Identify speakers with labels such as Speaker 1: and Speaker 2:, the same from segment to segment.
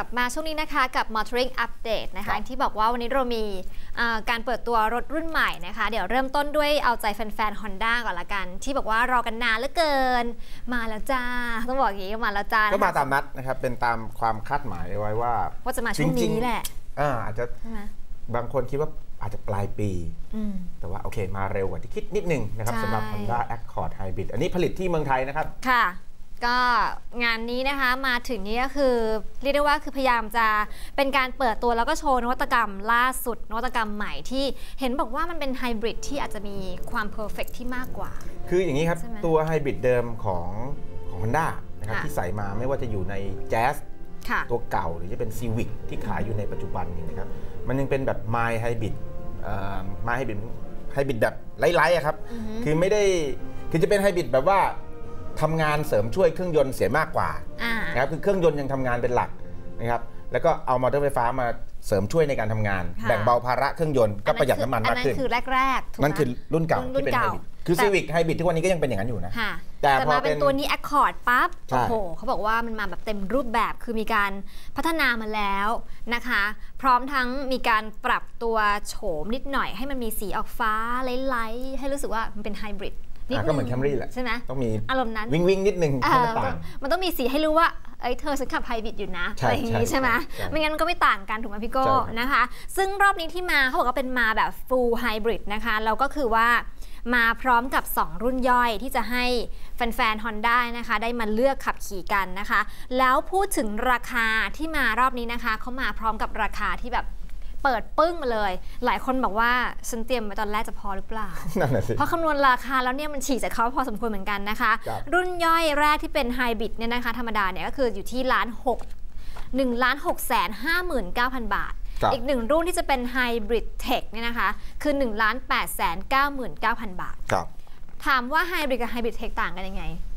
Speaker 1: กลับมาช่วงนี้นะคะกับ Motoring Update นะ
Speaker 2: ครั
Speaker 1: คะ
Speaker 2: บ
Speaker 1: ที่บอกว่าวันนี้เรามีอ่าการเปิดตัวรถรุ่นใหม่นะคะ เดี๋ยวเริ่มต้นด้วยเอาใจแฟนๆ Honda ก่อนละกัน ที่บอกว่ารอกันนานเหลือเกิน มาแล้วจ้า ต้องบอกอย่างนี้ว่ามาแล้วจ้า
Speaker 2: ก็มา
Speaker 1: นะคะ
Speaker 2: ตามนัดนะครับ เป็นตามความคาดหมายไว้ว่า
Speaker 1: ว่าจะมาช่วง
Speaker 2: จริงๆ
Speaker 1: นี้แหละ
Speaker 2: อ่าอาจจะ
Speaker 1: ใช่ไหม
Speaker 2: บางคนคิดว่าอาจจะปลายปี
Speaker 1: อืม
Speaker 2: แต่ว่าโอเคมาเร็วกว่าที่คิดนิดนึงนะครับ
Speaker 1: ใช่
Speaker 2: สำหรับ Honda Accord Hybrid อันนี้ผลิตที่เมืองไทยนะครับ
Speaker 1: ค่ะ ก็งานนี้นะคะมาถึงนี้ก็คือเรียกได้ว่าคือพยายามจะเป็นการเปิดตัวแล้วก็โชว์นวัตกรรมล่าสุด นวัตกรรมใหม่ที่เห็นบอกว่ามันเป็นไฮบริดที่อาจจะมีความเพอร์เฟกที่มากกว่า
Speaker 2: คืออย่างนี้ครับ
Speaker 1: ใช่ไหม
Speaker 2: ตัวไฮบริดเดิมของของ Honda นะครับ
Speaker 1: ค่ะ
Speaker 2: ที่ใส่มาไม่ว่าจะอยู่ใน Jazz
Speaker 1: ค่ะ
Speaker 2: ตัวเก่าหรือจะเป็น Civic ที่ขายอยู่ในปัจจุบันนี้นะครับ มันยังเป็นแบบ My Hybrid เอ่อ My Hybrid ไฮบริดแบบไร้ๆอะครับ
Speaker 1: อือฮึ
Speaker 2: คือไม่ได้คือจะเป็นไฮบริดแบบว่า ทำงานเสริมช่วยเครื่องยนต์เสียมากกว่า
Speaker 1: อ่า
Speaker 2: นะครับคือเครื่องยนต์ยังทำงานเป็นหลักนะครับแล้วก็เอามอเตอร์ไฟฟ้ามาเสริมช่วยในการทำงาน
Speaker 1: ค่ะ
Speaker 2: แบ่งเบาภาระเครื่องยนต์ก็ประหยัดน้ำมันมากขึ้น
Speaker 1: อันนั้นคือแรกๆถูกไหม
Speaker 2: นั่นคือรุ่นเก่า
Speaker 1: รุ่น
Speaker 2: ที่เป็นไฮ
Speaker 1: เก่า
Speaker 2: บริดคือ
Speaker 1: แต่
Speaker 2: Civic ไฮบริดทุกวันนี้ก็ยังเป็นอย่างนั้นอยู่นะ
Speaker 1: ค่ะ
Speaker 2: แต่
Speaker 1: แต่
Speaker 2: พอ
Speaker 1: มา
Speaker 2: เป็
Speaker 1: เป็นนตัวนี้ Accord ปั๊บ
Speaker 2: ใช่
Speaker 1: โอ้โหเขาบอกว่ามันมาแบบเต็มรูปแบบคือมีการพัฒนามาแล้วนะคะ พร้อมทั้งมีการปรับตัวโฉมนิดหน่อยให้มันมีสีออกฟ้าไล่ๆให้รู้สึกว่ามันเป็นไฮบริด นิด
Speaker 2: อะ
Speaker 1: นึง
Speaker 2: ก็เหมือน Camry แหละ
Speaker 1: ใช่ไหม
Speaker 2: ต้องมี
Speaker 1: อารมณ์นั้น
Speaker 2: วิ่งวิ่งๆนิดนึง
Speaker 1: เอ
Speaker 2: ให้
Speaker 1: อ
Speaker 2: มันต่าง
Speaker 1: มันต้องมีสีให้รู้ว่าเอ้ยเธอฉันขับไฮบริดอยู่นะ
Speaker 2: ใช่
Speaker 1: อะไรอย่างงี้
Speaker 2: ใช่
Speaker 1: ใช่ไหม
Speaker 2: ใช่
Speaker 1: ไม่งั้นมันก็ไม่ต่างกันถูกไหมพี่โก้
Speaker 2: ใช่ครับ
Speaker 1: นะคะ ซึ่งรอบนี้ที่มาเขาบอกว่าเป็นมาแบบ full hybrid นะคะแล้วก็คือว่ามาพร้อมกับ 2 รุ่นย่อยที่จะให้แฟนๆ Honda นะคะ ได้มาเลือกขับขี่กันนะคะ แล้วพูดถึงราคาที่มารอบนี้นะคะเขามาพร้อมกับราคาที่แบบ เปิดปึ้งมาเลย หลายคนบอกว่าฉันเตรียมไว้ตอนแรกจะพอหรือเปล่า
Speaker 2: นั่นแหละสิ
Speaker 1: เพราะคำนวณราคาแล้วเนี่ยมันฉีกจากเขาพอสมควรเหมือนกันนะคะ
Speaker 2: ครับ
Speaker 1: รุ่นย่อยแรกที่เป็นไฮบริดเนี่ยนะคะธรรมดาเนี่ยก็คืออยู่ที่ล้านหกหนึ่งล้านหกแสนห้าหมื่นเก้าพันบาท
Speaker 2: ครับ
Speaker 1: อีกหนึ่งรุ่นที่จะเป็นไฮบริดเทคเนี่ยนะคะ คือ1ล้าน8แสน9หมื่น9พันบาท
Speaker 2: ครับ
Speaker 1: ถามว่าไฮบริดกับไฮบริดเทคต่างกันยังไง
Speaker 2: เอ่อ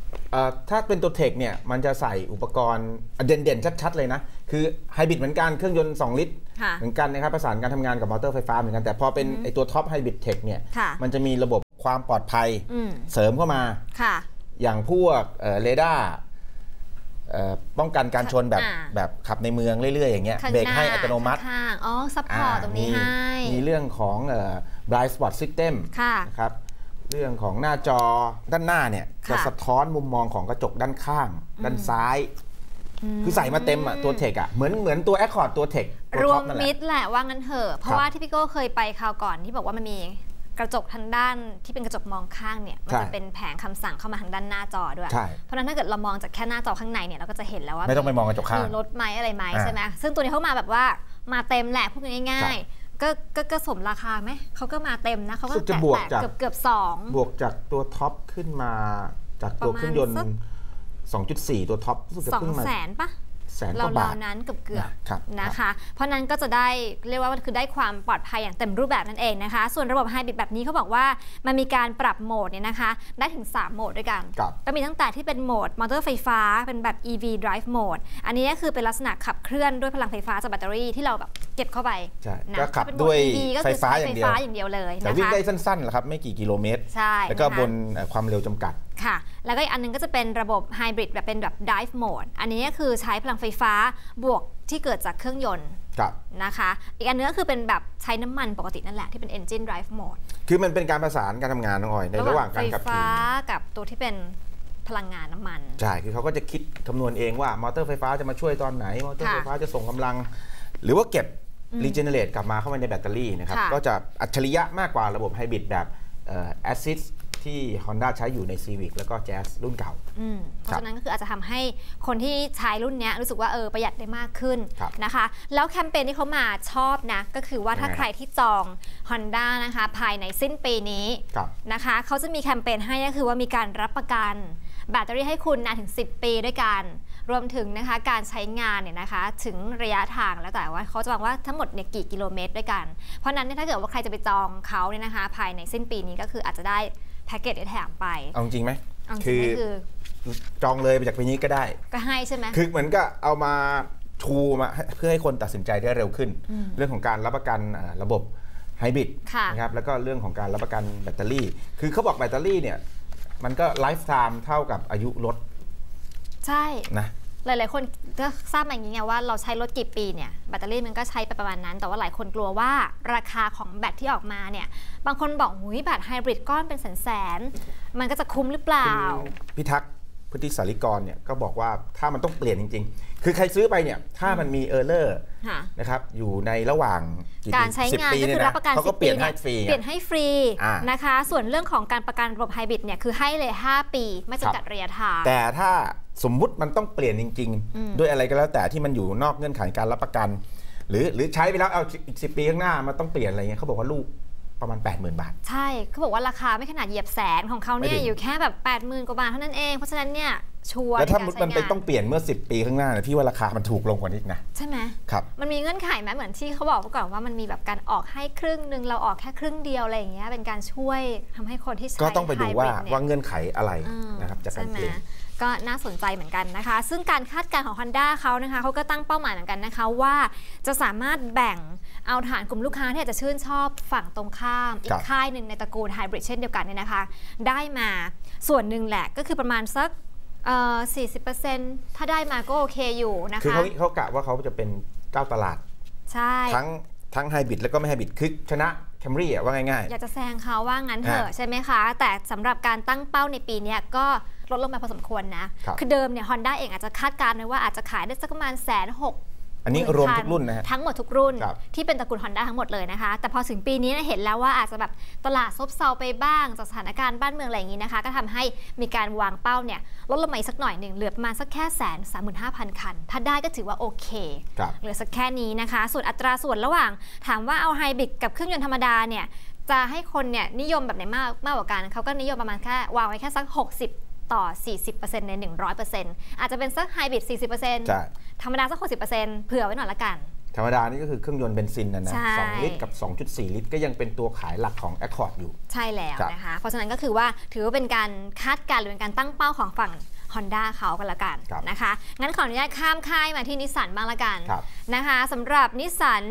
Speaker 2: ถ้าเป็นตัวเทคเนี่ยมันจะใส่อุปกรณ์เด่นๆ ชัด ๆ เลยนะ คือไฮบริดเหมือนกัน เครื่องยนต์ 2 ลิตร
Speaker 1: ค่ะ
Speaker 2: เหมือนกันนะครับประสานการทำงานกับมอเตอร์ไฟฟ้าเหมือนกัน แต่พอเป็นไอตัวท็อปไฮบริดเทคเนี่ย
Speaker 1: ค่ะ
Speaker 2: มันจะมีระบบความปลอดภัย
Speaker 1: อืม
Speaker 2: เสริมเข้ามา
Speaker 1: ค่ะ
Speaker 2: อย่างพวกเอ่อเรดาร์เอ่อป้องกันการชนแบบ
Speaker 1: อ่า
Speaker 2: แบบขับในเมืองเรื่อย ๆ อย่างเงี้ย
Speaker 1: ข้าง
Speaker 2: เบรก
Speaker 1: หน้า
Speaker 2: ให้อัตโนมัติ
Speaker 1: ข้างๆอ๋อซัพพอร์ตตรงนี้
Speaker 2: มี
Speaker 1: ให้
Speaker 2: มีเรื่องของเอ่อ blind spot system
Speaker 1: ค่ะ
Speaker 2: นะครับ เรื่องของหน้าจอด้านหน้าเนี่ย
Speaker 1: ค่ะ
Speaker 2: จะสะท้อนมุมมองของกระจกด้านข้าง ด้านซ้าย คือใส่มาเต็มอะตัวเทคอะเหมือนเหมือนตัว Accord ตัวเทคตัว
Speaker 1: รว
Speaker 2: ท็อ
Speaker 1: ม
Speaker 2: ปนั่นแห
Speaker 1: มิ
Speaker 2: ละ
Speaker 1: ดแหละว่างั้นเถอะเพราะ
Speaker 2: ครับ
Speaker 1: ว่าที่พี่โก้เคยไปคราวก่อนที่บอกว่ามันมีกระจกทางด้านที่เป็นกระจกมองข้างเนี่ยมัน
Speaker 2: ใช่
Speaker 1: จะเป็นแผงคำสั่งเข้ามาทางด้านหน้าจอด้วย
Speaker 2: ใช่
Speaker 1: เพราะฉะนั้นถ้าเกิดเรามองจากแค่หน้าจอข้างในเนี่ยเราก็จะเห็นแล้วว่า
Speaker 2: ไม่ต้องไปมองกระจกข้าง
Speaker 1: มีรถไหมอะไรไหม
Speaker 2: อ่า
Speaker 1: ใช่ไหมซึ่งตัวนี้เขามาแบบว่ามาเต็มแหละพูดง่าย
Speaker 2: ครับ
Speaker 1: ๆ ก็ก็ก็สมราคาไหม เขาก็มาเต็มนะเขาก็
Speaker 2: รู้สึกจะ
Speaker 1: แตะ
Speaker 2: บวก
Speaker 1: แตะ
Speaker 2: จาก
Speaker 1: เกือบเกือบสอง
Speaker 2: บวกจากตัวท็อปขึ้นมาจากตัว
Speaker 1: ประมาณ
Speaker 2: เครื่องยนต์
Speaker 1: สัก
Speaker 2: 2.4 ตัวท็อปรู้สึกจะ
Speaker 1: สอง
Speaker 2: ขึ้นมา
Speaker 1: แสนปะ
Speaker 2: แสนก
Speaker 1: เรา
Speaker 2: ว่าบาท
Speaker 1: ๆนั้นเกือบเกือบ
Speaker 2: ครับ
Speaker 1: นะคะ เพราะนั้นก็จะได้เรียกว่าคือได้ความปลอดภัยอย่างเต็มรูปแบบนั่นเองนะคะ ส่วนระบบไฮบริดแบบนี้เขาบอกว่ามันมีการปรับโหมดเนี่ยนะคะได้ถึง 3 โหมดด้วยกัน
Speaker 2: ครับ
Speaker 1: ก็มีตั้งแต่ที่เป็นโหมดมอเตอร์ไฟฟ้าเป็นแบบ EV drive mode อันนี้ก็คือเป็นลักษณะขับเคลื่อนด้วยพลังไฟฟ้าจากแบตเตอรี่ที่เราแบบเก็บเข้าไป
Speaker 2: ใช่
Speaker 1: นะ
Speaker 2: ก็ขับ
Speaker 1: ถ้าเป็นโหม
Speaker 2: ด้วย
Speaker 1: EV ก็คือ
Speaker 2: ไฟฟ้า
Speaker 1: ใช้
Speaker 2: อย่าง
Speaker 1: ไฟ
Speaker 2: เดียว
Speaker 1: ฟ้าอย่างเดียวเลย
Speaker 2: แต่
Speaker 1: นะ
Speaker 2: วิ่ง
Speaker 1: คะ
Speaker 2: ได้สั้นๆแหละครับไม่กี่กิโลเมตร
Speaker 1: ใช่
Speaker 2: แล้วก็
Speaker 1: นะคะ
Speaker 2: บนเอ่อความเร็วจำกัด
Speaker 1: ค่ะ แล้วก็อีกอันหนึงก็จะเป็นระบบไฮบริดแบบเป็นแบบ drive mode อันนี้ก็คือใช้พลังไฟฟ้าบวกที่เกิดจากเครื่องยนต์
Speaker 2: ครับ
Speaker 1: นะคะ อีกอันนึงก็คือเป็นแบบใช้น้ำมันปกตินั่นแหละที่เป็น engine drive mode
Speaker 2: คือมันเป็นการประสานการทำงานน้องออยในระหว่างการขับ
Speaker 1: ไฟฟ้า
Speaker 2: ขี่
Speaker 1: กับตัวที่เป็นพลังงานน้ำมัน
Speaker 2: ใช่ คือเขาก็จะคิดคำนวณเองว่ามอเตอร์ไฟฟ้าจะมาช่วยตอนไหน มอเตอร์
Speaker 1: ค่ะ
Speaker 2: ไฟฟ้าจะส่งกำลัง หรือว่าเก็บรีเจเนเรตกลับมาเข้าไปในแบตเตอรี่นะครับ
Speaker 1: ค่ะ
Speaker 2: ก็จะอัจฉริยะมากกว่าระบบไฮบริดแบบแอซิส ที่ Honda ใช้อยู่ใน Civic แล้วก็ Jazz รุ่นเก่า
Speaker 1: อืมเพราะฉะนั้นก็คืออาจจะทำให้คนที่ใช้รุ่นเนี้ยรู้สึกว่าเออประหยัดได้มากขึ้น
Speaker 2: ครับ
Speaker 1: นะคะ แล้วแคมเปญที่เขามาชอบนะ ก็คือว่าถ้า
Speaker 2: ยังไง
Speaker 1: ใครที่จอง Honda นะคะภายในสิ้นปีนี้
Speaker 2: ครับ
Speaker 1: นะคะเขาจะมีแคมเปญให้ก็คือว่ามีการรับประกันแบตเตอรี่ให้คุณนานถึง 10 ปีด้วยกันรวมถึงนะคะการใช้งานเนี่ยนะคะถึงระยะทางแล้วแต่ว่าเขาจะบอกว่าทั้งหมดเนี่ยกี่กิโลเมตรด้วยกัน เพราะฉะนั้นเนี่ยถ้าเกิดว่าใครจะไปจองเขาเนี่ยนะคะภายในสิ้นปีนี้ก็คืออาจจะได้ แพ็กเกจที่แถมไป
Speaker 2: เอาจริงไหม
Speaker 1: เอาจ
Speaker 2: คื
Speaker 1: ริง
Speaker 2: อ
Speaker 1: ๆก็คือ
Speaker 2: จองเลยไปจากปีนี้ก็ได้
Speaker 1: ก็ให้ใช่ไหม
Speaker 2: คือเหมือนกับเอามาชูมาให้เพื่อให้คนตัดสินใจได้เร็วขึ้น เรื่องของการรับประกันเอ่อระบบไฮบริด
Speaker 1: ค่ะ
Speaker 2: นะครับแล้วก็เรื่องของการรับประกันแบตเตอรี่ คือเขาบอกแบตเตอรี่เนี่ย มันก็ไลฟ์ไทม์เท่ากับอายุรถ
Speaker 1: ใช่
Speaker 2: นะ
Speaker 1: หลายๆ คนก็ทราบมาอย่างนี้ไงว่าเราใช้รถกี่ปีเนี่ยแบตเตอรี่มันก็ใช้ไปประมาณนั้น แต่ว่าหลายคนกลัวว่าราคาของแบตที่ออกมาเนี่ยบางคนบอกหุยแบตไฮบริดก้อนเป็นแสนๆมันก็จะคุ้มหรือเปล่า
Speaker 2: คุณพิทักษ์พุทธิสาริกรเนี่ยก็บอกว่าถ้ามันต้องเปลี่ยนจริง ๆ คือใครซื้อไปเนี่ยถ้ามันมีเออร์เลอร์
Speaker 1: ค่ะ
Speaker 2: นะครับอยู่ในระหว่างปี
Speaker 1: การใช้
Speaker 2: 10
Speaker 1: งาน
Speaker 2: ปี
Speaker 1: ก็
Speaker 2: เนี่
Speaker 1: คื
Speaker 2: ย
Speaker 1: อ
Speaker 2: นะ
Speaker 1: รับประกัน
Speaker 2: เขาก็
Speaker 1: 10
Speaker 2: เปลี่ยน
Speaker 1: ปี
Speaker 2: ให้
Speaker 1: เนี่ย
Speaker 2: ฟรี
Speaker 1: เปลี่ยนให้ฟรี
Speaker 2: อ่า
Speaker 1: นะคะ ส่วนเรื่องของการประกันระบบไฮบริดเนี่ยคือให้เลย 5 ปี ไม่จำกัดระยะทาง
Speaker 2: แต่ถ้า สมมุติมันต้องเปลี่ยนจริง
Speaker 1: อืม
Speaker 2: ๆด้วยอะไรก็แล้วแต่ที่มันอยู่นอกเงื่อนไขการรับประกัน หรือหรือใช้ไปแล้วเอาอีกสิปีข้างหน้ามันต้องเปลี่ยนอะไรเงี้ยเขาบอกว่าลูกประมาณ 80,000 บาท
Speaker 1: ใช่เขาบอกว่าราคาไม่ขนาดเหยียบแสนของเขาเนี่
Speaker 2: ไม่
Speaker 1: ย
Speaker 2: ถึง
Speaker 1: อยู่แค่แบบ8 0,000กว่าบาทเท่านั้นเองเพราะฉะนั้นเนี่ยชัวร์
Speaker 2: แล้วถ้า
Speaker 1: ใน
Speaker 2: มุ
Speaker 1: กา
Speaker 2: ด
Speaker 1: ร
Speaker 2: มัน
Speaker 1: ใช้
Speaker 2: ไป
Speaker 1: งาน
Speaker 2: ต้องเปลี่ยนเมื่อ 10 ปีข้างหน้านะพี่ว่าราคามันถูกลงกว่านี้อีกนะ
Speaker 1: ใช่ไหม
Speaker 2: ครับ
Speaker 1: มันมีเงื่อนไขไหมเหมือนที่เขาบอกเมื่อก่อนว่ามันมีแบบการออกให้ครึ่งหนึ่งเราออกแค่ครึ่งเดียวอะไรอย่างเงี้ยเป็นการช่วยทำให้คนที่ใช้
Speaker 2: ก็ต้องไปดูว่า
Speaker 1: hybrid เนี่ย
Speaker 2: ว่าเงื่อนไขอะไร
Speaker 1: อืม
Speaker 2: นะครับจากการ
Speaker 1: ใช่ไหม
Speaker 2: เปลี่ยน
Speaker 1: ก็น่าสนใจเหมือนกันนะคะ ซึ่งการคาดการณ์ของ Honda เขานะคะเขาก็ตั้งเป้าหมายเหมือนกันนะคะว่าจะสามารถแบ่งเอาฐานกลุ่มลูกค้าที่อาจจะชื่นชอบฝั่งตรงข้าม อี
Speaker 2: ครั
Speaker 1: ก
Speaker 2: บ
Speaker 1: ค่ายหนึ่งในตระกูลไฮบริดเช่นเดียวกันเนี่ยนะคะ ได้มาส่วนหนึ่งแหละก็คือประมาณสักเอ่อ40%ถ้าได้มาก็โอเคอยู่นะ
Speaker 2: คือ
Speaker 1: คะ
Speaker 2: เขาเขากะว่าเขาจะเป็นเจ้าตลาด
Speaker 1: ใช่
Speaker 2: ทั้งทั้งไฮบริดแล้วก็ไม่ไฮบริดคือชนะ แคมรี่อะว่าง่าย
Speaker 1: อยากจะแซงเขาว่างั้นเถอะ
Speaker 2: อ่า
Speaker 1: ใช่ไหมคะ แต่สำหรับการตั้งเป้าในปีเนี้ยก็ลดลงมาพอสมควรนะครับอเดิมเนี่ยฮอนด้าเองอาจจะคาดการณ์ไว้ว่าอาจจะขายได้สักประมาณแสนหก
Speaker 2: ๆ อันนี้รวมทุกรุ่นนะฮะ
Speaker 1: ทั้งหมดทุกรุ่น
Speaker 2: ครับ
Speaker 1: ที่เป็นตระกูล Honda ทั้งหมดเลยนะคะ แต่พอถึงปีนี้เนี่ยเห็นแล้วว่าอาจจะแบบตลาดซบเซาไปบ้างจากสถานการณ์บ้านเมืองอะไรอย่างนี้นะคะ ก็ทำให้มีการวางเป้าเนี่ยลดลงมาอีกสักหน่อยหนึ่งเหลือประมาณสักแค่แสนสามหมื่นห้าพันคัน ถ้าได้ก็ถือว่าโอเค
Speaker 2: ครับ
Speaker 1: เหลือสักแค่นี้นะคะ ส่วนอัตราส่วนระหว่าง ถามว่าเอาไฮบริดกับเครื่องยนต์ธรรมดาเนี่ยจะให้คนเนี่ยนิยมแบบไหนมากมากกว่ากันเขาก็นิยมประมาณแค่วางไว้แค่สัก 60 ต่อ 40%ใน 100%อาจจะเป็นสักไฮบริด40%
Speaker 2: ใช่
Speaker 1: ธรรมดาสัก60%เผื่อไว้หน่อยละกัน
Speaker 2: ธรรมดานี่ก็คือเครื่องยนต์เบนซินนะนะ
Speaker 1: ใช่
Speaker 2: สองลิตรกับ 2.4 ลิตร ก็ยังเป็นตัวขายหลักของ Accord อยู่
Speaker 1: ใช่แล้ว
Speaker 2: ครับ
Speaker 1: นะคะ เพราะฉะนั้นก็คือว่าถือว่าเป็นการคาดการณ์หรือเป็นการตั้งเป้าของฝั่ง Honda เขากันละกัน
Speaker 2: ครับ
Speaker 1: นะคะ งั้นขออนุญาตข้ามค่ายมาที่นิสสันบ้างละกัน
Speaker 2: ครับ
Speaker 1: นะคะสำหรับนิสสัน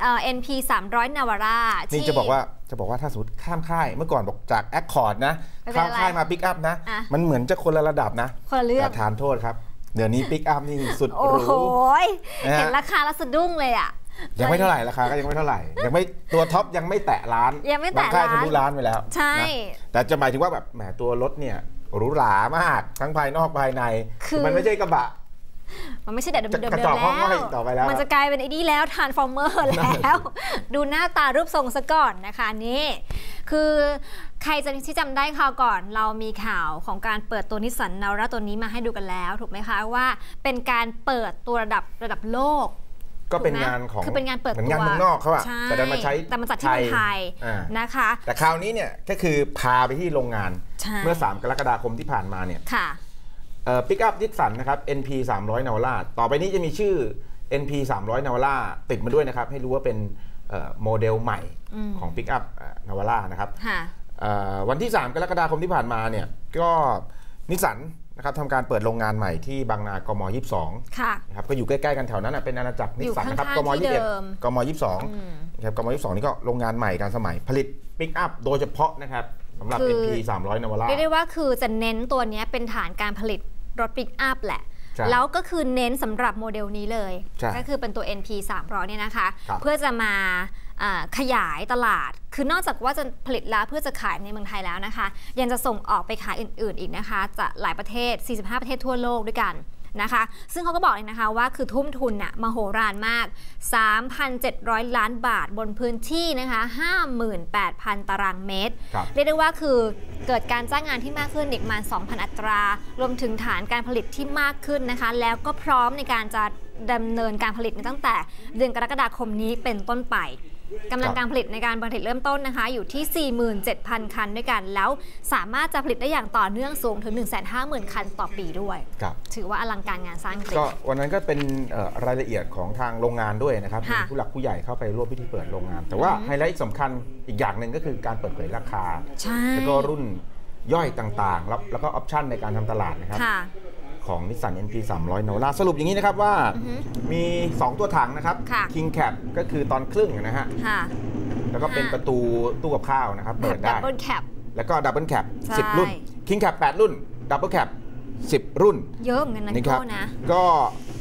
Speaker 1: เอ่อ NP 300 Navara
Speaker 2: นี่จะบอกว่าจะบอกว่าถ้าสมมติข้ามค่ายเมื่อก่อนบอกจาก Accord นะ
Speaker 1: ไม่เป็น
Speaker 2: ข้าม
Speaker 1: ไร
Speaker 2: ค่ายมาปิกอัพนะ
Speaker 1: อะ
Speaker 2: มันเหมือนจะคนละระดับนะ
Speaker 1: คนละเรื่อง
Speaker 2: แต่ทานโทษครับ เดี๋ยวนี้ปิกอัพนี่สุด
Speaker 1: โอ้
Speaker 2: หรู
Speaker 1: โหย
Speaker 2: นะฮะ
Speaker 1: เห็นราคาแล้วสะดุ้งเลยอะ
Speaker 2: ยังไม่เท่าไหร่ราคาก็ยังไม่เท่าไหร่ ยังไม่ตัวท็อปยังไม่แตะล้าน
Speaker 1: ยังไม่แตะ
Speaker 2: บางค่าย
Speaker 1: ล้าน
Speaker 2: ทะลุล้านไปแล้ว
Speaker 1: ใช่
Speaker 2: นะแต่จะหมายถึงว่าแบบแหมตัวรถเนี่ยหรูหรามากทั้งภายนอกภายใน
Speaker 1: คือ
Speaker 2: มันไม่ใช่กระบะ
Speaker 1: มันไม่ใช่แต่เดิม
Speaker 2: จะ
Speaker 1: เดิม
Speaker 2: กระ
Speaker 1: เดิ
Speaker 2: จอก
Speaker 1: ม
Speaker 2: ห้องห้
Speaker 1: แล้
Speaker 2: อยวต่อไปแล้ว
Speaker 1: มันจะกลายเป็นไอ้นี่แล้วทานฟอร์เมอร์แล้ว ดูหน้าตารูปทรงซะก่อนนะคะนี่ คือใครจะที่จำได้ข่าวก่อน เรามีข่าวของการเปิดตัวนิสสันนาวราตัวนี้มาให้ดูกันแล้วถูกไหมคะว่า เป็นการเปิดตัวระดับระดับโลก
Speaker 2: ก็เป็น
Speaker 1: ถูกไหม
Speaker 2: งานของ
Speaker 1: คือเป็นงานเปิด
Speaker 2: หมืองาน
Speaker 1: ตัว
Speaker 2: เมืองนอกเขาอะ
Speaker 1: ใช่
Speaker 2: แต่ดันมาใช้
Speaker 1: แต่มาจัดที่เมืองไทย
Speaker 2: อ่า
Speaker 1: นะคะ
Speaker 2: แต่คราวนี้เนี่ยก็คือพาไปที่โรงงาน
Speaker 1: ใช่
Speaker 2: เมื่อ 3 กรกฎาคมที่ผ่านมาเนี่ย
Speaker 1: ค่ะ
Speaker 2: ปิกอัพดิสสันนะครับ NP 300 n a v a r a ต่อไปนี้จะมีชื่อ NP 300 n a v a r a ติดมาด้วยนะครับ ให้รู้ว่าเป็นเอ่อโมเดลใหม่
Speaker 1: อืม
Speaker 2: ของปิกอัพนาวาร่านะครับ
Speaker 1: ค่ะ
Speaker 2: เอ่อวันที่ 3 กรกฎาคมที่ผ่านมาเนี่ยก็นิสสันนะครับทำการเปิดโรงงานใหม่ที่บางนากม 22
Speaker 1: ค่ะ
Speaker 2: นะครับก็อยู่ใกล้ๆกันแถวนั้นนะเป็นอาณาจักรนิสสันนะครับ
Speaker 1: อยู่
Speaker 2: ก
Speaker 1: ข้างๆ
Speaker 2: ม
Speaker 1: ที่เดิม
Speaker 2: 21กม
Speaker 1: อืม
Speaker 2: 22นะครับกม 22 นี่ก็โรงงานใหม่การสมัยผลิตปิกอัพโดยเฉพาะนะครับสำหรับ
Speaker 1: คือ
Speaker 2: NP 300 n a v a r a
Speaker 1: เรียกได้ว่าคือจะเน้นตัวเนี้ยเป็นฐานการผลิต รถปิกอัพแหละ
Speaker 2: ใช่
Speaker 1: แล้วก็คือเน้นสำหรับโมเดลนี้เลย
Speaker 2: ใช่
Speaker 1: ก็คือเป็นตัว NP 300เนี่ยนะคะ
Speaker 2: ครับ
Speaker 1: เพื่อจะมาอ่าขยายตลาด คือนอกจากว่าจะผลิตแล้วเพื่อจะขายในเมืองไทยแล้วนะคะ ยังจะส่งออกไปขายอื่น ๆ อีกนะคะ จะหลายประเทศ 45 ประเทศทั่วโลกด้วยกัน นะคะ ซึ่งเขาก็บอกเลยนะคะว่าคือทุ่มทุนน่ะมโหฬารมาก 3,700 ล้านบาทบนพื้นที่นะคะ 58,000 ตารางเมตร
Speaker 2: ครับ
Speaker 1: เรียกได้ว่าคือเกิดการจ้างงานที่มากขึ้นอีกประมาณ2,000 อัตรา รวมถึงฐานการผลิตที่มากขึ้นนะคะ แล้วก็พร้อมในการจะดำเนินการผลิตในตั้งแต่เดือนกรกฎาคมนี้เป็นต้นไป กำลังการผลิตในการผลิตเริ่มต้นนะคะ อยู่ที่ 47,000 คันด้วยกัน แล้วสามารถจะผลิตได้อย่างต่อเนื่องสูงถึง 150,000 คันต่อปีด้วย
Speaker 2: ครับ
Speaker 1: ถือว่าอลังการงานสร้างจริง
Speaker 2: ก็วันนั้นก็เป็นเอ่อรายละเอียดของทางโรงงานด้วยนะครับ
Speaker 1: ค่ะ
Speaker 2: มีผู้หลักผู้ใหญ่เข้าไปร่วมพิธีเปิดโรงงาน แต่ว่า
Speaker 1: อืม
Speaker 2: ไฮไลท์สำคัญอีกอย่างหนึ่งก็คือการเปิดเผยราคา
Speaker 1: ใช่
Speaker 2: แล้วก็รุ่นย่อยต่างๆแล้วแล้วก็ออปชันในการทำตลาดนะครับ
Speaker 1: ค่ะ
Speaker 2: ของนิสสัน NP 300 n o v a สรุปอย่างนี้นะครับว่า
Speaker 1: อือฮึ
Speaker 2: มี 2 ตัวถังนะครับ
Speaker 1: ค่ะ
Speaker 2: King Cap ก็คือตอนครึ่งนะฮะ
Speaker 1: ค่ะ
Speaker 2: แล้วก็เป็น
Speaker 1: ค่ะ
Speaker 2: ประตูตู้กับข้าวนะครับ
Speaker 1: แบ
Speaker 2: เปิ
Speaker 1: บ
Speaker 2: ด
Speaker 1: ดับ
Speaker 2: ได้
Speaker 1: เบิลแคป
Speaker 2: แล้วก็ดับเบิลแคป
Speaker 1: ใช่
Speaker 2: 10 รุ่น King Cap 8 รุ่นดับเบิลแคป10 รุ่น
Speaker 1: เยอะเหมือนกันนะ
Speaker 2: นะ
Speaker 1: พี่
Speaker 2: ครั
Speaker 1: โก้นะ
Speaker 2: ก็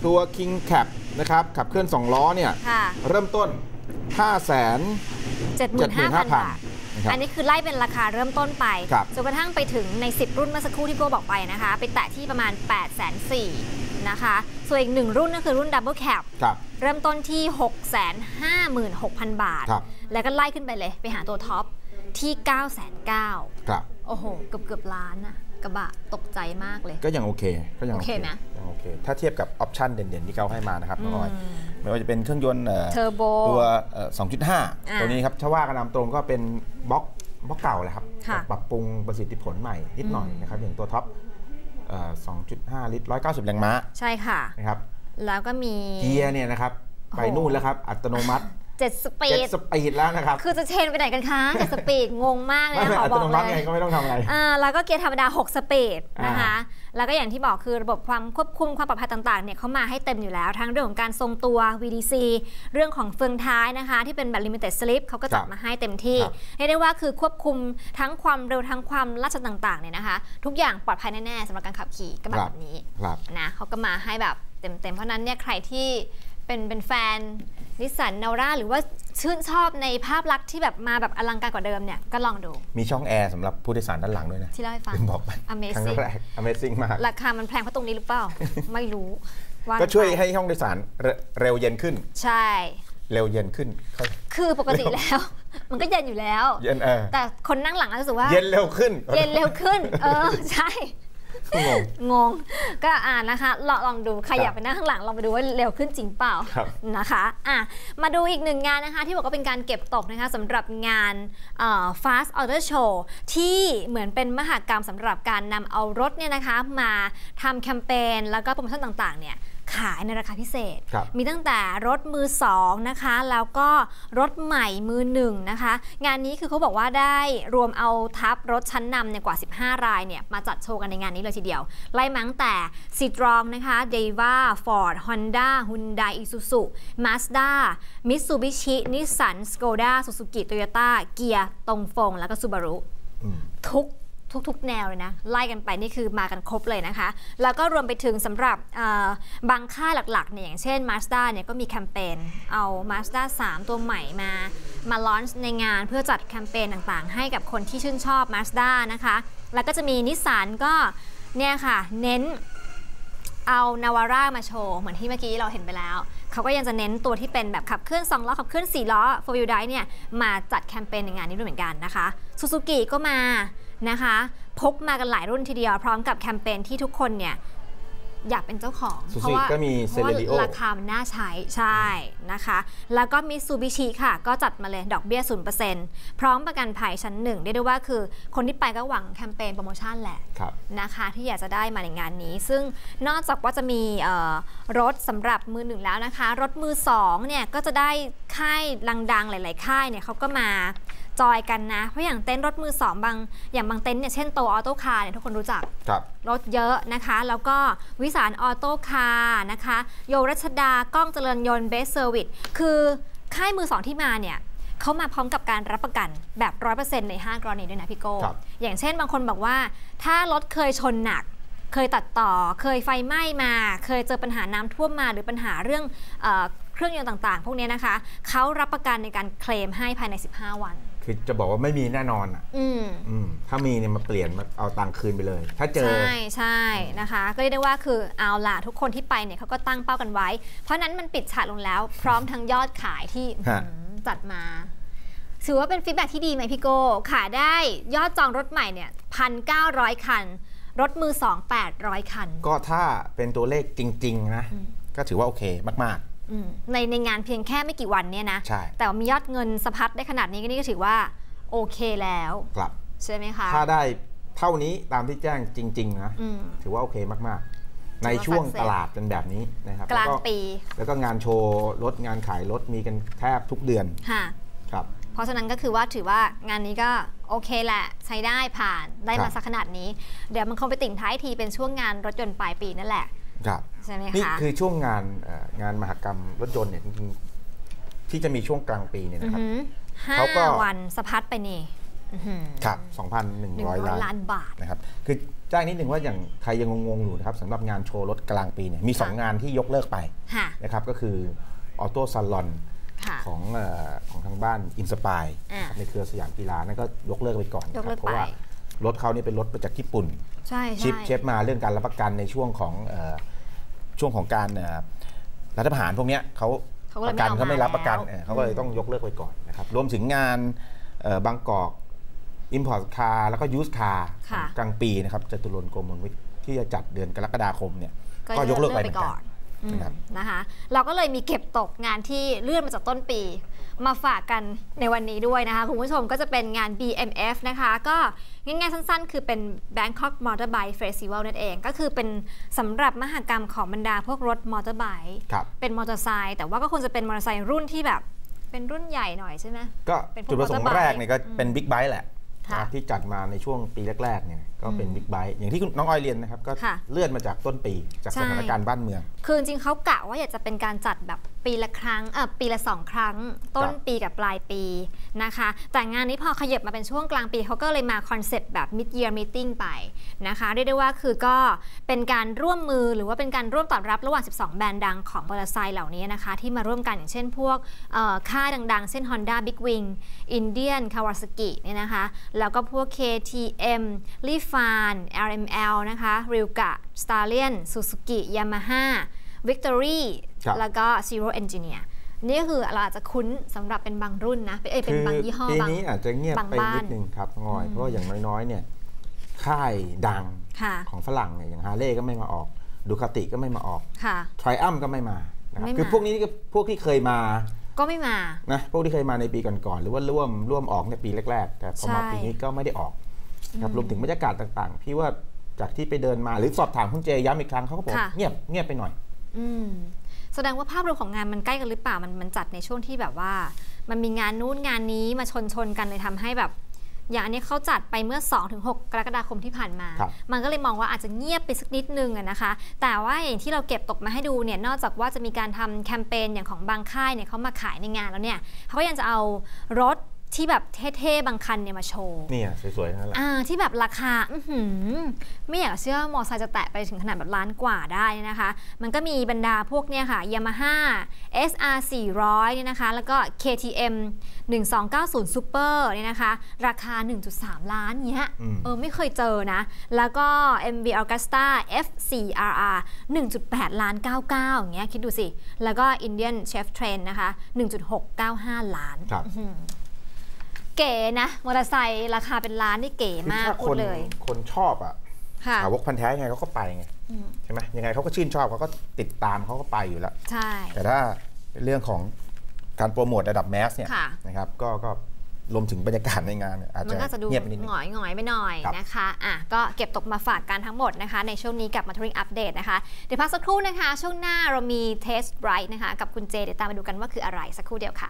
Speaker 2: ตัว King Cap นะครับขับเคลื่อน 2 ล้อเนี่ย
Speaker 1: ค่ะ
Speaker 2: เริ่มต้น5 0 0 0 0
Speaker 1: 75,000บาท
Speaker 2: นะครับ
Speaker 1: อันนี้คือไล่เป็นราคาเริ่มต้นไป
Speaker 2: ครับ
Speaker 1: จนกระทั่งไปถึงใน 10 รุ่นเมื่อสักครู่ที่โก้บอกไปนะคะ ไปแตะที่ประมาณ 8 4 0 0 0นะคะ ส่วนอีกหนึ่งรุ่นก็คือรุ่น Double Cap
Speaker 2: ครับ
Speaker 1: เริ่มต้นที่ 656,000 บาท
Speaker 2: ครับ
Speaker 1: แล้วก็ไล่ขึ้นไปเลยไปหาตัวท็อปที่ 9,900,000
Speaker 2: ครับ
Speaker 1: โอ้โห เกือบเกือบๆล้านนะก ระบะตกใจมากเลย
Speaker 2: ก็ยังโอเค ก็ยังโอ
Speaker 1: โอ
Speaker 2: เค
Speaker 1: เคไหม
Speaker 2: ยังโอเค ถ้าเทียบกับออปชันเด่นๆที่เขาให้มานะครับน้องออย
Speaker 1: อืม
Speaker 2: ไม่ว่าจะเป็นเครื่องยนต์เอ่อ
Speaker 1: เทอร์โบ
Speaker 2: ตัวเอ่อ2.5
Speaker 1: อ่า
Speaker 2: ตัวนี้ครับถ้าว่ากันตามตรงก็เป็นบล็อกบล็อกเก่าแหละครับ
Speaker 1: ค่ะ
Speaker 2: ปรับปรุงประสิทธิผลใหม่นิดหน่อย
Speaker 1: อืม
Speaker 2: นะครับ อย่างตัวท็อปเอ่อ2.5 ลิตร 190 แรงม้า
Speaker 1: ใช่ค่ะ
Speaker 2: นะครับ
Speaker 1: แล้วก็มี
Speaker 2: เกียร์เนี่ยนะครับ ไป
Speaker 1: โอ้โห
Speaker 2: นู่นแล้วครับ อัตโนมัติ
Speaker 1: 7สปี
Speaker 2: เจ็ด
Speaker 1: ด
Speaker 2: สปีดแล้วนะครับ
Speaker 1: คือจะเชนไปไหนกันคะเจ็ดสปีดงงมากเลย
Speaker 2: ไม่
Speaker 1: นะ
Speaker 2: ไม่
Speaker 1: ขอ
Speaker 2: อั
Speaker 1: บ
Speaker 2: ต
Speaker 1: อก
Speaker 2: โน
Speaker 1: เล
Speaker 2: มัติไง
Speaker 1: ย
Speaker 2: ก็ไม่ต้องทำอะไร
Speaker 1: อ่าแล้วก็เกียร์ธรรมดา 6 สปีดนะคะ
Speaker 2: อ่า
Speaker 1: แล้วก็อย่างที่บอกคือระบบความควบคุมความปลอดภัยต่างๆเนี่ยเขามาให้เต็มอยู่แล้ว ทั้งเรื่องของการทรงตัว VDC เรื่องของเฟืองท้ายนะคะ ที่เป็นแบบ limited slip เขาก็จัดมาให้เต็มที่
Speaker 2: ครับ
Speaker 1: เรียกได้ว่าคือควบคุมทั้งความเร็วทั้งความลาดชันต่างๆเนี่ยนะคะ ทุกอย่างปลอดภัยแน่ๆสำหรับการขับขี่กระบะแบบนี้
Speaker 2: ครับ
Speaker 1: นะเขาก็มาให้แบบเต็มๆเพราะฉะนั้นเนี่ยใครที่ เป็นเป็นแฟนนิสสันนาวราหรือว่าชื่นชอบในภาพลักษณ์ที่แบบมาแบบอลังการกว่าเดิมเนี่ยก็ลองดู
Speaker 2: มีช่องแอร์สำหรับผู้โดยสารด้านหลังด้วยนะ
Speaker 1: ที่เล่าให้ฟัง
Speaker 2: ลืมบอกไป
Speaker 1: Amazing
Speaker 2: ครั้งแรก Amazing มาก
Speaker 1: ราคามันแพงเพราะตรงนี้หรือเปล่า ไม่รู้ว่า
Speaker 2: ก็ช่วย
Speaker 1: ไป
Speaker 2: ให้ห้องโดยสารเรเร็วเย็นขึ้น
Speaker 1: ใช่
Speaker 2: เร็วเย็นขึ้นเข้า
Speaker 1: คือปกติแล้ว มันก็เย็นอยู่แล้ว
Speaker 2: เย็นเออ
Speaker 1: แต่คนนั่งหลังก็รู้สึกว่า
Speaker 2: เย็นเร็วขึ้น
Speaker 1: เย็นเร็วขึ้น เออใช่
Speaker 2: งง
Speaker 1: งงก็อ่านนะคะลองลองดูใคร
Speaker 2: ครับ
Speaker 1: อยากไปนั่งข้างหลังลองไปดูว่าเร็วขึ้นจริงเปล่า
Speaker 2: ครับ
Speaker 1: นะคะอะมาดูอีกหนึ่งงานนะคะ ที่บอกว่าเป็นการเก็บตกนะคะสำหรับงานเอ่อ Fast Order Show ที่เหมือนเป็นมหากรรมสำหรับการนำเอารถเนี่ยนะคะ มาทำแคมเปญแล้วก็โปรโมชั่นต่างๆเนี่ย ขายในราคาพิเศษ
Speaker 2: ครับ
Speaker 1: มีตั้งแต่รถมือ2นะคะ แล้วก็รถใหม่มือหนึ่งนะคะ งานนี้คือเขาบอกว่าได้รวมเอาทับรถชั้นนำเนี่ยกว่า 15 รายเนี่ยมาจัดโชว์กันในงานนี้เลยทีเดียว ไล่มาตั้งแต่ c i t r o n นะคะ d e v a Ford Honda Hyundai Isuzu Mazda Mitsubishi Nissan Skoda Suzuki Toyota เกียร์ตงฟงแล้วก็ Subaru
Speaker 2: อืม
Speaker 1: ทุก ทุกทุกแนวเลยนะ ไล่กันไปนี่คือมากันครบเลยนะคะ แล้วก็รวมไปถึงสำหรับบางค่ายหลักๆเนี่ยอย่างเช่น Mazda เนี่ยก็มีแคมเปญเอา Mazda 3 ตัวใหม่มามาลอนช์ในงานเพื่อจัดแคมเปญต่างๆ ให้กับคนที่ชื่นชอบ Mazda นะคะ แล้วก็จะมีนิสสันก็เนี่ยค่ะเน้นเอานาวาร่ามาโชว์ เหมือนที่เมื่อกี้เราเห็นไปแล้ว เขาก็ยังจะเน้นตัวที่เป็นแบบขับเคลื่อน 2 ล้อ ขับเคลื่อน 4 ล้อ4 wheel drive เนี่ย มาจัดแคมเปญในงานนี้ด้วยเหมือนกันนะคะซูซูกิก็มา นะคะ พกมากันหลายรุ่นทีเดียว พร้อมกับแคมเปญที่ทุกคนเนี่ยอยากเป็นเจ้าของ
Speaker 2: Suzuki
Speaker 1: เพราะว่า
Speaker 2: ก็มี
Speaker 1: เพราะว่า
Speaker 2: Celerio
Speaker 1: ราคามันน่าใช้ใช่นะคะ แล้วก็มิซูบิชิค่ะ ก็จัดมาเลยดอกเบี้ย 0%พร้อมประกันภัยชั้นหนึ่งเรียกได้ว่าคือคนที่ไปก็หวังแคมเปญโปรโมชั่นแหละ
Speaker 2: ครับ
Speaker 1: นะคะ ที่อยากจะได้มาในงานนี้ ซึ่งนอกจากว่าจะมีเอ่อรถสำหรับมือหนึ่งแล้วนะคะ รถมือสองเนี่ยก็จะได้ค่ายดังๆ หลาย ๆ ค่ายเนี่ยเขาก็มา จอยกันนะ เพราะอย่างเต็นท์รถมือสองบาง อย่างบางเต็นท์เนี่ยเช่นโตออโต้คาร์เนี่ยทุกคนรู้จัก
Speaker 2: ครับ
Speaker 1: รถเยอะนะคะ แล้วก็วิสารออโต้คาร์นะคะ โยรัชดากล้องเจริญยนต์เบสเซอร์วิสคือค่ายมือสองที่มาเนี่ยเขามาพร้อมกับการรับประกันแบบ 100%ใน 5 กรณีด้วยนะพี่โก้
Speaker 2: ครับ
Speaker 1: อย่างเช่นบางคนบอกว่า ถ้ารถเคยชนหนัก เคยตัดต่อ เคยไฟไหม้มา เคยเจอปัญหาน้ำท่วมมา หรือปัญหาเรื่องเออเครื่องยนต์ต่างๆ พวกเนี้ยนะคะ เขารับประกันในการเคลมให้ภายใน 15 วัน
Speaker 2: คือจะบอกว่าไม่มีแน่นอนอะ
Speaker 1: อืม
Speaker 2: อืมถ้ามีเนี่ยมาเปลี่ยนมาเอาตังค์คืนไปเลย ถ้าเจอ
Speaker 1: ใช่ใช่นะคะ ก็เรียกได้ว่าคือเอาล่ะทุกคนที่ไปเนี่ยเขาก็ตั้งเป้ากันไว้ เพราะฉะนั้นมันปิดฉากลงแล้ว พร้อมทั้งยอดขายที่
Speaker 2: ฮะ
Speaker 1: อื้อหือจัดมาถือว่าเป็นฟีดแบ็ที่ดีไหมพี่โก้ขายได้ยอดจองรถใหม่เนี่ยพันเก้าร้อยคัน รถมือสองแปดร้อยคัน
Speaker 2: ก็ถ้าเป็นตัวเลขจริง ๆ นะ ก็ถือว่าโอเคมาก
Speaker 1: อืม ในในงานเพียงแค่ไม่กี่วันเนี่ยนะ
Speaker 2: ใช่
Speaker 1: แต่ว่ามียอดเงินสะพัดได้ขนาดนี้ก็นี่ก็ถือว่าโอเคแล้ว
Speaker 2: ๆครับ
Speaker 1: ใช่ไหมคะ
Speaker 2: ถ้าได้เท่านี้ตามที่แจ้งจริง ๆ นะ
Speaker 1: อืม
Speaker 2: ถือว่าโอเคมากๆ ในช่วงตลาดเป็นแบบนี้นะครับ
Speaker 1: กลาง
Speaker 2: แว
Speaker 1: ปี
Speaker 2: แล้วก็งานโชว์รถงานขายรถมีกันแทบทุกเดือน
Speaker 1: ค่ะ
Speaker 2: ครับ
Speaker 1: เพราะฉะนั้นก็คือว่าถือว่างานนี้ก็โอเคแหละ ใช้ได้ผ่านได้
Speaker 2: ครั
Speaker 1: มา
Speaker 2: บ
Speaker 1: สักขนาดนี้ เดี๋ยวมันคงไปติ่งท้ายทีเป็นช่วงงานรถยนต์ปลายปีนั่นแหละ
Speaker 2: ครับ
Speaker 1: ใช่ไหม
Speaker 2: นี่
Speaker 1: คะ
Speaker 2: คือช่วงงานเอ่องานมหกรรมรถยนต์เนี่ยจริงๆที่จะมีช่วงกลางปีเนี่ย
Speaker 1: อื
Speaker 2: นะครับ
Speaker 1: อหือห้า
Speaker 2: เขาก็
Speaker 1: วันสะพัดไปนี่อื้อหือ
Speaker 2: ครับ
Speaker 1: หนึ่ง
Speaker 2: 2,100
Speaker 1: ร้อย
Speaker 2: ล้าน
Speaker 1: ล้านบาท
Speaker 2: นะครับคือแจ้งนิดหนึ่งว่าอย่างใครยังงงๆอยู่นะครับสำหรับงานโชว์รถกลางปีเนี่ยมี
Speaker 1: ค่ะ
Speaker 2: 2งานที่ยกเลิกไป
Speaker 1: ค่ะ
Speaker 2: นะครับก็คือออโต้ซ l ลอน
Speaker 1: ค่ะ
Speaker 2: ของเออของทางบ้านอินสปาย
Speaker 1: อ่า
Speaker 2: ในเครือสยามกีฬานั่นก็ยกเลิกไปก่อนนะ
Speaker 1: ยก
Speaker 2: ค
Speaker 1: เลิ
Speaker 2: รับ
Speaker 1: ก
Speaker 2: เพราะว่า
Speaker 1: ไป
Speaker 2: รถเขาเนี่ยเป็นรถมาจากญี่ปุ่น
Speaker 1: ใช่
Speaker 2: ชิป
Speaker 1: ใช่
Speaker 2: เชฟมาเรื่องการรับประกันในช่วงของเอ่อช่วงของการเอ่อรัฐประหารพวกเนี้ยเขา
Speaker 1: เขาก็เลย
Speaker 2: ประกัน
Speaker 1: ไม่เอา
Speaker 2: เขาไม่รับประกัน
Speaker 1: มาแล้ว
Speaker 2: เออเขาก็เลยต้องยกเลิกไปก่อนนะครับรวมถึงงานเอ่อบางกอกอิมพอร์ตคาร์แล้วก็ยูสคาร์
Speaker 1: ค่ะ
Speaker 2: กลางปีนะครับจตุรนต์โกมลวิทย์ที่จะจัดเดือนกรกฎาคมเนี่ยก็ยกเลิกไปเหมือนกัน
Speaker 1: อืม
Speaker 2: นะครับ
Speaker 1: นะคะเราก็เลยมีเก็บตกงานที่เลื่อนมาจากต้นปี มาฝากกันในวันนี้ด้วยนะคะ คุณผู้ชมก็จะเป็นงาน BMF นะคะ ก็ง่ายๆสั้นๆ คือเป็น Bangkok Motorbike Festival นั่นเอง ก็คือเป็นสำหรับมหกรรมของบรรดาพวกรถมอเตอร์ไบค์
Speaker 2: ครับ
Speaker 1: เป็นมอเตอร์ไซค์แต่ว่าก็คงจะเป็นมอเตอร์ไซค์รุ่นที่แบบเป็นรุ่นใหญ่หน่อยใช่ไหม
Speaker 2: ก็
Speaker 1: เป็นพวก
Speaker 2: จุดประสงค์
Speaker 1: motorbike
Speaker 2: แรกเนี่ยก็เป็นบิ๊กไบค์แหละ
Speaker 1: ค่ะ
Speaker 2: นะครับที่จัดมาในช่วงปีแรกๆเนี่ยก็เป็นบิ๊กไบค์อย่างที่คุณน้องออยเรียนนะครับ ก็
Speaker 1: ค่ะ
Speaker 2: เลื่อนมาจากต้นปีจาก
Speaker 1: ใช่
Speaker 2: สถานการณ์บ้านเมือง
Speaker 1: คือจริงๆเขากะว่าอยากจะเป็นการจัดแบบปีละครั้งเออปีละสองครั้ง ต้นปีกับปลายปีนะคะ แต่งานนี้พอขยับมาเป็นช่วงกลางปีเขาก็เลยมาคอนเซปต์แบบ mid year meeting ไป นะคะเรียกได้ว่าคือก็เป็นการร่วมมือหรือว่าเป็นการร่วมตอบรับระหว่าง 12 แบรนด์ดังของมอเตอร์ไซค์เหล่านี้นะคะที่มาร่วมกันอย่างเช่นพวกเอ่อค่ายดังๆ เช่น Honda Big Wing Indian Kawasaki เนี่ยนะคะแล้วก็พวก KTM l i f a n RML นะคะ Ryuga Stallion Suzuki Yamaha Victory
Speaker 2: ครับ
Speaker 1: แล้วก็ Zero Engineer นี่ก็คือเราอาจจะคุ้นสำหรับเป็นบางรุ่นนะ เป็นเอ้ยเป็นบางยี่ห้อ
Speaker 2: ปี
Speaker 1: บาง
Speaker 2: นี้อาจจะเงียบ
Speaker 1: บาง
Speaker 2: ไป
Speaker 1: บ้าน
Speaker 2: นิดนึงครับน้องออย เพราะว่าอย่างน้อยๆเนี่ย ค่ายดัง
Speaker 1: ค่ะ
Speaker 2: ของฝรั่งเนี่ยอย่างฮาร์เลย์ก็ไม่มาออกดูคาติก็ไม่มาออก
Speaker 1: ค่ะ
Speaker 2: ทริอัมก็ไม่มานะครับ
Speaker 1: ไม่มา
Speaker 2: คือพวกนี้ก็พวกที่เคยมา
Speaker 1: ก็ไม่มา
Speaker 2: นะพวกที่เคยมาในปีก่อนๆหรือว่าร่วมร่วมออกในปีแรก ๆ แต่พอมา
Speaker 1: ใช่
Speaker 2: ปีนี้ก็ไม่ได้ออกครับรวมถึงบรรยากาศต่างๆ พี่ว่าจากที่ไปเดินมาหรือสอบถามคุณเจย้ำอีกครั้งเขาก็บอก
Speaker 1: ค่ะ
Speaker 2: เงียบเงียบไปหน่อย
Speaker 1: อืมแสดงว่าภาพรวมของงานมันใกล้กันหรือเปล่ามันมันจัดในช่วงที่แบบว่า มันมีงานนู้นงานนี้มาชนชนกันเลยทำให้แบบ อย่างอันนี้เขาจัดไปเมื่อ 2-6 กรกฎาคมที่ผ่านมา
Speaker 2: ครับ
Speaker 1: มันก็เลยมองว่าอาจจะเงียบไปสักนิดนึงอะนะคะ แต่ว่าอย่างที่เราเก็บตกมาให้ดูเนี่ยนอกจากว่าจะมีการทำแคมเปญอย่างของบางค่ายเนี่ยเขามาขายในงานแล้วเนี่ยเขาก็ยังจะเอารถ ที่แบบเท่ๆบางคันเนี่ยมาโชว์
Speaker 2: เนี่ยสวยๆทั้งนั้นแหละ
Speaker 1: อ่าที่แบบราคาอื้อหือไม่อยากเชื่อว่ามอไซค์จะแตะไปถึงขนาดแบบล้านกว่าได้นะคะ มันก็มีบรรดาพวกเนี่ยค่ะ Yamaha SR 400เนี่ยนะคะ แล้วก็ KTM 1290 Super เนี่ยนะคะ ราคา 1.3 ล้านเนี้ย
Speaker 2: อืม
Speaker 1: เออไม่เคยเจอนะ แล้วก็ MV Agusta F4RR 1.8 ล้าน 99อย่างเงี้ยคิดดูสิ แล้วก็ Indian Chef Train นะคะ 1.695 ล้าน
Speaker 2: ครับ
Speaker 1: เก๋นะมอเตอร์ไซค์ราคาเป็นล้านนี่เก๋
Speaker 2: คือ
Speaker 1: มาก
Speaker 2: ถ้า
Speaker 1: พู
Speaker 2: ค
Speaker 1: ด
Speaker 2: น
Speaker 1: เลย
Speaker 2: คนชอบอะ
Speaker 1: ค่ะ
Speaker 2: สาวกพันธุ์แท้ยังไงเขาก็ไปไง
Speaker 1: อืม
Speaker 2: ใช่ไหมยังไงเขาก็ชื่นชอบเขาก็ติดตามเขาก็ไปอยู่แล้ว
Speaker 1: ใช่
Speaker 2: แต่ถ้าเป็นเรื่องของการโปรโมทระดับแมสเนี่ย
Speaker 1: ค่ะ
Speaker 2: นะครับก็ก็รวมถึงบรรยากาศในงานเนี่ยอาจ
Speaker 1: มัน
Speaker 2: จะ
Speaker 1: ก็จะดู
Speaker 2: เงียบไปนิดนึ
Speaker 1: ห
Speaker 2: ง
Speaker 1: งอยหงอยๆไปหน่อย
Speaker 2: ครับ
Speaker 1: นะคะอะก็เก็บตกมาฝากกันทั้งหมดนะคะ ในช่วงนี้กับมาทริงอัปเดตนะคะ เดี๋ยวพักสักครู่นะคะ ช่วงหน้าเรามีเทสไรท์นะคะ กับคุณเจเดี๋ยวตามมาดูกันว่าคืออะไรสักครู่เดียวค่ะ